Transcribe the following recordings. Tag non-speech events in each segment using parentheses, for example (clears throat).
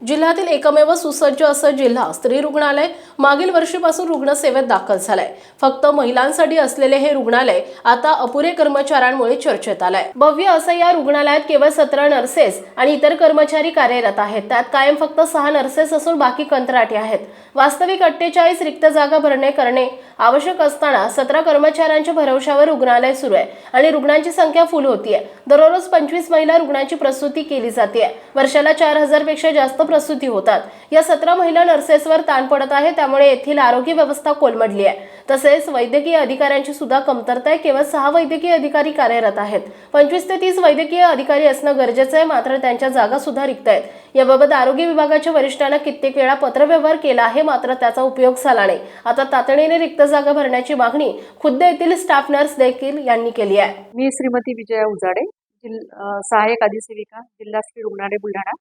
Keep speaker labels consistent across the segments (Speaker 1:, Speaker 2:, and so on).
Speaker 1: जिल्ह्यातील एकमेव सुसज्ज असं जिल्हा स्त्री रुग्णालय मागील वर्षीपासून रुग्णसेवेत दाखल झालंय. फक्त महिलांसाठी असलेले हे रुग्णालय आता अपुरे कर्मचाऱ्यांमुळे चर्चेत आलंय. भव्य असं या रुग्णालयात केवळ सतरा नर्सेस आणि इतर कर्मचारी कार्यरत आहेत. त्यात कायम फक्त सहा नर्सेस असून बाकी कंत्राटी आहेत. वास्तविक अठ्ठेचाळीस रिक्त जागा भरणे करणे आवश्यक असताना सतरा कर्मचाऱ्यांच्या भरवशावर रुग्णालय सुरू आहे आणि रुग्णांची संख्या फुल होतीये. दररोज पंचवीस महिला रुग्णांची प्रसूती केली जाते वर्षाला चार हजारपेक्षा जास्त प्रसूती होतात. या सतरा महिला नर्सेसवर ताण पडत आहे त्यामुळे येथील आरोग्य व्यवस्था कोलमडली आहे. तसेच वैद्यकीय अधिकाऱ्यांची सुद्धा कमतरता आहे. केवळ सहा वैद्यकीय अधिकारी कार्यरत आहेत. पंचवीस ते तीस वैद्यकीय अधिकारी असणं गरजेचं आहे मात्र त्यांच्या जागा सुद्धा रिक्त आहेत. याबाबत आरोग्य विभागाच्या वरिष्ठांना कित्येक वेळा पत्रव्यवहार केला आहे मात्र त्याचा उपयोग झाला नाही. आता तातडीने रिक्त जागा भरण्याची मागणी खुद्द येथील स्टाफ नर्स देखील यांनी केली आहे.
Speaker 2: मी श्रीमती विजया उजाडे जिल सहाय्यक अधिसेविका जिल्हा स्त्री रुग्णालय बुलढाणा.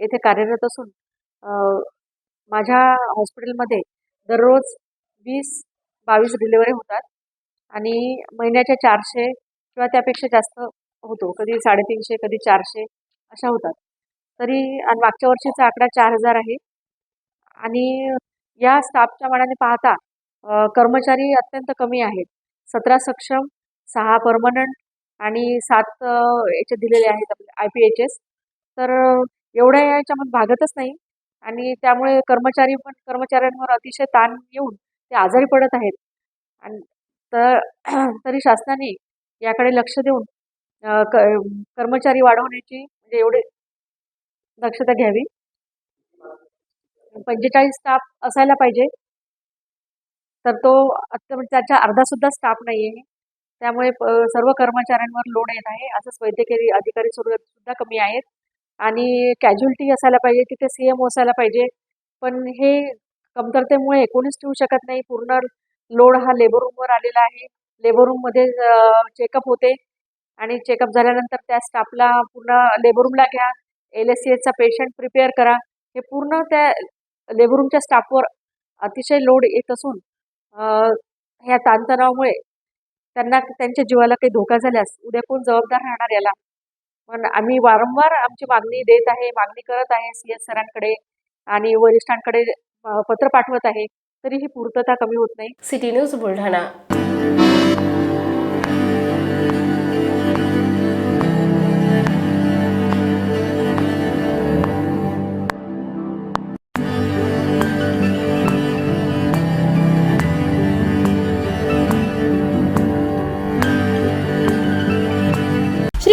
Speaker 2: येथे कार्यरत असून माझ्या हॉस्पिटलमध्ये दररोज वीस बावीस डिलिव्हरी होतात आणि महिन्याच्या चारशे किंवा त्यापेक्षा जास्त होतो. कधी साडेतीनशे कधी चारशे अशा होतात. तरी आणि मागच्या वर्षीचा आकडा चार हजार आहे. आणि या स्टाफच्या मानाने पाहता कर्मचारी अत्यंत कमी आहेत. सतरा सक्षम सहा परमनंट आणि सात याचे दिलेले आहेत आपले आय पी एच एस तर एवढ्या याच्यामध्ये भागतच नाही. आणि त्यामुळे कर्मचारी पण कर्मचाऱ्यांवर अतिशय ताण येऊन ते आजारी पडत आहेत. आणि तर (clears throat) तरी शासनाने याकडे लक्ष देऊन क कर्मचारी वाढवण्याची म्हणजे एवढे दक्षता घ्यावी. पंचेचाळीस स्टाफ असायला पाहिजे. तर तो आता म्हणजे त्याच्या अर्धासुद्धा स्टाफ नाही आहे त्यामुळे सर्व कर्मचाऱ्यांवर लोड येत आहे. असंच वैद्यकीय अधिकारी सुरू सुद्धा कमी आहेत. आणि कॅज्युअलिटी असायला पाहिजे तिथे सी एम असायला पाहिजे. पण हे कमतरतेमुळे कोणीच ठेवू शकत नाही. पूर्ण लोड हा लेबर रूमवर आलेला आहे. लेबर रूममध्ये चेकअप होते. आणि चेकअप झाल्यानंतर त्या स्टाफला पूर्ण लेबर रूमला घ्या. एल एस सी एचचा पेशंट प्रिपेअर करा. हे पूर्ण त्या लेबर रूमच्या स्टाफवर अतिशय लोड येत असून ह्या ताणतणावामुळे त्यांना त्यांच्या जीवाला काही धोका झाल्यास उद्या कोण जबाबदार राहणार याला? पण आम्ही वारंवार आमची मागणी देत आहे मागणी करत आहे सी एस सरांकडे आणि वरिष्ठांकडे पत्र पाठवत आहे. तरीही पूर्तता कमी होत नाही.
Speaker 1: City news Buldhana.